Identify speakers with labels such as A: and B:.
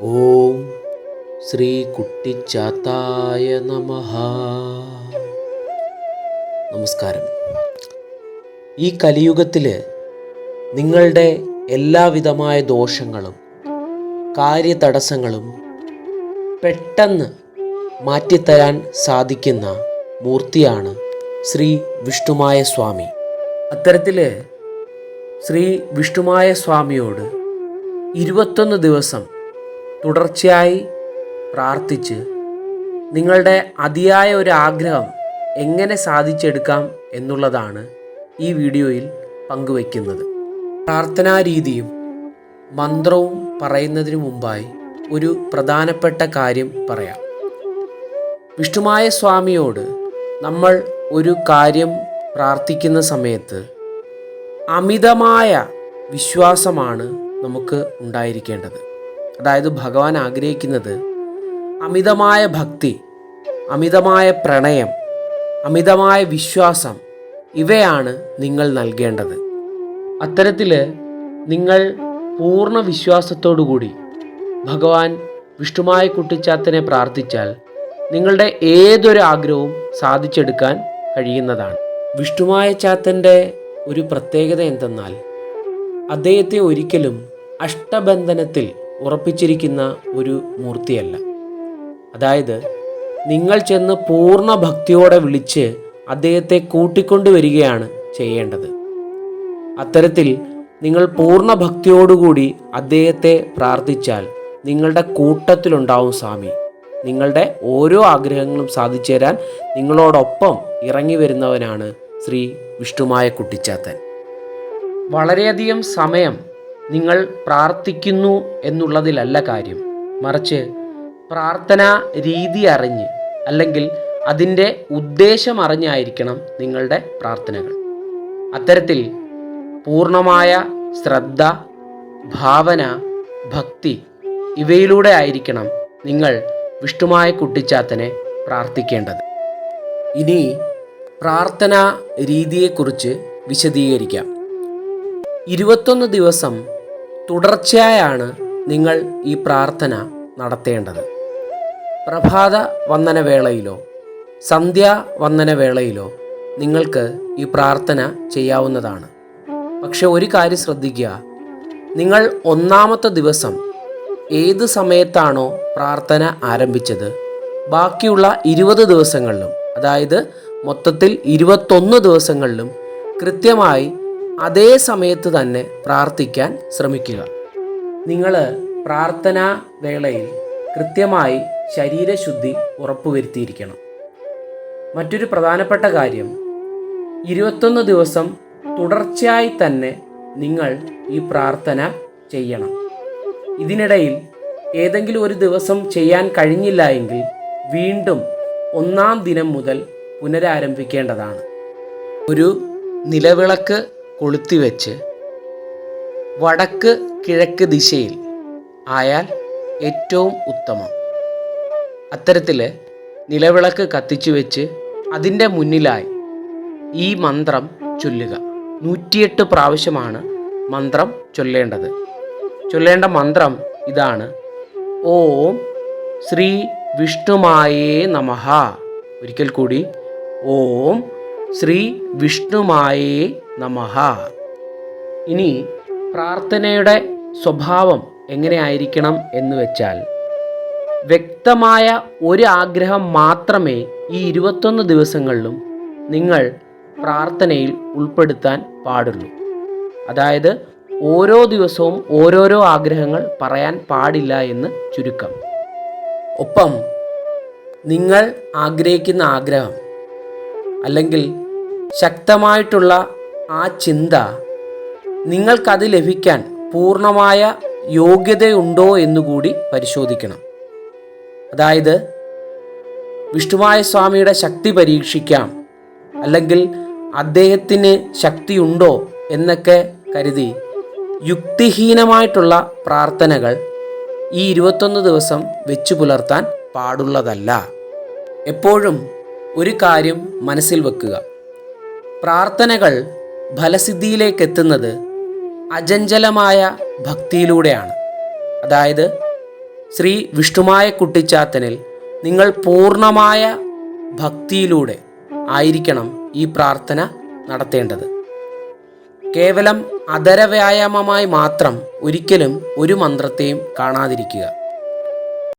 A: ഓം ശ്രീ കുട്ടിച്ചാത്തായ നമഃ. നമസ്കാരം. ഈ കലിയുഗത്തിൽ നിങ്ങളുടെ എല്ലാവിധമായ ദോഷങ്ങളും കാര്യതടസ്സങ്ങളും പെട്ടെന്ന് മാറ്റിത്തരാൻ സാധിക്കുന്ന മൂർത്തിയാണ് ശ്രീ വിഷ്ണുമായ സ്വാമി. അത്തരത്തിൽ ശ്രീ വിഷ്ണുമായ സ്വാമിയോട് ഇരുപത്തൊന്ന് ദിവസം തുടർച്ചയായി പ്രാർത്ഥിച്ച് നിങ്ങളുടെ അതിയായ ഒരു ആഗ്രഹം എങ്ങനെ സാധിച്ചെടുക്കാം എന്നുള്ളതാണ് ഈ വീഡിയോയിൽ പങ്കുവയ്ക്കുന്നത്. പ്രാർത്ഥനാ രീതിയും മന്ത്രവും പറയുന്നതിനു മുമ്പായി ഒരു പ്രധാനപ്പെട്ട കാര്യം പറയാം. വിഷ്ണുമായ സ്വാമിയോട് നമ്മൾ ഒരു കാര്യം പ്രാർത്ഥിക്കുന്ന സമയത്ത് അമിതമായ വിശ്വാസമാണ് നമുക്ക് ഉണ്ടായിരിക്കേണ്ടത്. അതായത് ഭഗവാൻ ആഗ്രഹിക്കുന്നത് അമിതമായ ഭക്തി അമിതമായ പ്രണയം അമിതമായ വിശ്വാസം ഇവയാണ് നിങ്ങൾ നൽകേണ്ടത്. അത്തരത്തിൽ നിങ്ങൾ പൂർണ വിശ്വാസത്തോടുകൂടി ഭഗവാൻ വിഷ്ണുമായ കുട്ടിച്ചാത്തനെ പ്രാർത്ഥിച്ചാൽ നിങ്ങളുടെ ഏതൊരു ആഗ്രഹവും സാധിച്ചെടുക്കാൻ കഴിയുന്നതാണ്. വിഷ്ണുമായ ചാത്തന്റെ ഒരു പ്രത്യേകത എന്തെന്നാൽ അദ്ദേഹത്തെ ഒരിക്കലും അഷ്ടബന്ധനത്തിൽ ഉറപ്പിച്ചിരിക്കുന്ന ഒരു മൂർത്തിയല്ല. അതായത് നിങ്ങൾ ചെന്ന് പൂർണ ഭക്തിയോടെ വിളിച്ച് അദ്ദേഹത്തെ കൂട്ടിക്കൊണ്ടുവരികയാണ് ചെയ്യേണ്ടത്. അത്തരത്തിൽ നിങ്ങൾ പൂർണ ഭക്തിയോടുകൂടി അദ്ദേഹത്തെ പ്രാർത്ഥിച്ചാൽ നിങ്ങളുടെ കൂട്ടത്തിലുണ്ടാവും സ്വാമി. നിങ്ങളുടെ ഓരോ ആഗ്രഹങ്ങളും സാധിച്ചു തരാൻ നിങ്ങളോടൊപ്പം ഇറങ്ങി വരുന്നവനാണ് ശ്രീ വിഷ്ണുമായ കുട്ടിച്ചാത്തൻ. വളരെയധികം സമയം നിങ്ങൾ പ്രാർത്ഥിക്കുന്നു എന്നുള്ളതിലല്ല കാര്യം. മറിച്ച് പ്രാർത്ഥനാ രീതി അറിഞ്ഞ് അല്ലെങ്കിൽ അതിന്റെ ഉദ്ദേശം അറിഞ്ഞായിരിക്കണം നിങ്ങളുടെ പ്രാർത്ഥനകൾ. അത്തരത്തിൽ പൂർണമായ ശ്രദ്ധ ഭാവന ഭക്തി ഇവയിലൂടെ ആയിരിക്കണം നിങ്ങൾ വിഷ്ണുമായ കുട്ടിച്ചാത്തനെ പ്രാർത്ഥിക്കേണ്ടത്. ഇനി പ്രാർത്ഥനാ രീതിയെക്കുറിച്ച് വിശദീകരിക്കാം. ഇരുപത്തൊന്ന് ദിവസം തുടർച്ചയായാണ് നിങ്ങൾ ഈ പ്രാർത്ഥന നടത്തേണ്ടത്. പ്രഭാത വന്ദനവേളയിലോ സന്ധ്യാ വന്ദനവേളയിലോ നിങ്ങൾക്ക് ഈ പ്രാർത്ഥന ചെയ്യാവുന്നതാണ്. പക്ഷെ ഒരു കാര്യം ശ്രദ്ധിക്കുക നിങ്ങൾ ഒന്നാമത്തെ ദിവസം ഏത് സമയത്താണോ പ്രാർത്ഥന ആരംഭിച്ചത് ബാക്കിയുള്ള ഇരുപത് ദിവസങ്ങളിലും അതായത് മൊത്തത്തിൽ ഇരുപത്തൊന്ന് ദിവസങ്ങളിലും കൃത്യമായി അതേ സമയത്ത് തന്നെ പ്രാർത്ഥിക്കാൻ ശ്രമിക്കുക. നിങ്ങൾ പ്രാർത്ഥനാ വേളയിൽ കൃത്യമായി ശരീരശുദ്ധി ഉറപ്പുവരുത്തിയിരിക്കണം. മറ്റൊരു പ്രധാനപ്പെട്ട കാര്യം ഇരുപത്തൊന്ന് ദിവസം തുടർച്ചയായി തന്നെ നിങ്ങൾ ഈ പ്രാർത്ഥന ചെയ്യണം. ഇതിനിടയിൽ ഏതെങ്കിലും ഒരു ദിവസം ചെയ്യാൻ കഴിഞ്ഞില്ല എങ്കിൽ വീണ്ടും ഒന്നാം ദിനം മുതൽ പുനരാരംഭിക്കേണ്ടതാണ്. ഒരു നിലവിളക്ക് കൊളുത്തിവെച്ച് വടക്ക് കിഴക്ക് ദിശയിൽ ആയാൽ ഏറ്റവും ഉത്തമം. അത്തരത്തിൽ നിലവിളക്ക് കത്തിച്ചു വെച്ച് അതിന്റെ മുന്നിലായി ഈ മന്ത്രം ചൊല്ലുക. നൂറ്റിയെട്ട് പ്രാവശ്യമാണ് മന്ത്രം ചൊല്ലേണ്ടത്. ചൊല്ലേണ്ട മന്ത്രം ഇതാണ്. ഓം ശ്രീ വിഷ്ണുമായേ നമഹ. ഒരിക്കൽ കൂടി. ഓം ശ്രീ വിഷ്ണുമായേ നമഃ. ഇനി പ്രാർത്ഥനയുടെ സ്വഭാവം എങ്ങനെയായിരിക്കണം എന്ന് വെച്ചാൽ വ്യക്തമായ ഒരു ആഗ്രഹം മാത്രമേ ഈ ഇരുപത്തൊന്ന് ദിവസങ്ങളിലും നിങ്ങൾ പ്രാർത്ഥനയിൽ ഉൾപ്പെടുത്താൻ പാടുള്ളൂ. അതായത് ഓരോ ദിവസവും ഓരോരോ ആഗ്രഹങ്ങൾ പറയാൻ പാടില്ല എന്ന് ചുരുക്കം. ഒപ്പം നിങ്ങൾ ആഗ്രഹിക്കുന്ന ആഗ്രഹം അല്ലെങ്കിൽ ശക്തമായിട്ടുള്ള ആ ചിന്ത നിങ്ങൾക്കത് ലഭിക്കാൻ പൂർണമായ യോഗ്യതയുണ്ടോ എന്നുകൂടി പരിശോധിക്കണം. അതായത് വിഷ്ണുമായ സ്വാമിയുടെ ശക്തി പരീക്ഷിക്കാം അല്ലെങ്കിൽ അദ്ദേഹത്തിന് ശക്തിയുണ്ടോ എന്നൊക്കെ കരുതി യുക്തിഹീനമായിട്ടുള്ള പ്രാർത്ഥനകൾ ഈ ഇരുപത്തൊന്ന് ദിവസം വെച്ചു പുലർത്താൻ പാടുള്ളതല്ല. എപ്പോഴും ഒരു കാര്യം മനസ്സിൽ വെക്കുക. പ്രാർത്ഥനകൾ ഫലസിദ്ധിയിലേക്ക് എത്തുന്നത് അജഞ്ചലമായ ഭക്തിയിലൂടെയാണ്. അതായത് ശ്രീ വിഷ്ണുമായ കുട്ടിച്ചാത്തനിൽ നിങ്ങൾ പൂർണമായ ഭക്തിയിലൂടെ ആയിരിക്കണം ഈ പ്രാർത്ഥന നടത്തേണ്ടത്. കേവലം അതര വ്യായാമമായി മാത്രം ഒരിക്കലും ഒരു മന്ത്രത്തെയും കാണാതിരിക്കുക.